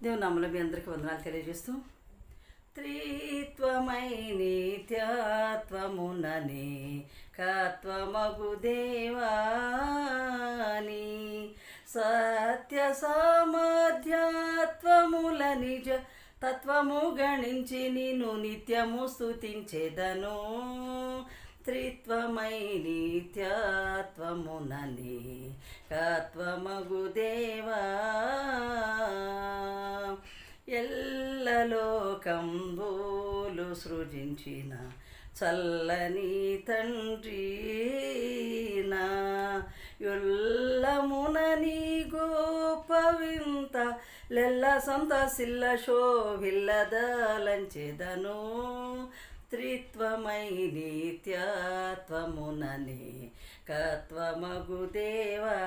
దేవుని మీ అందరికీ వందనాలు తెలియజేస్తూ త్రిత్వమై నిత్యత్వముననే కత్వమగు దేవాని సత్య సామర్థ్యత్వముల నిజ తత్వము గణించి నిన్ను నిత్యము స్థుతించేదను త్రిత్వమై నిత్యాత్వమునని కత్వమగు దేవా ఎల్లలోకంబోలు సృజించిన చల్లని తండ్రి నా. యొల్లమునని గోప లెల్ల సంత సిల్ల శోభిల్లదలంచెదను త్రిత్వమై నిత్యాత్వమునని కత్వమగు దేవా.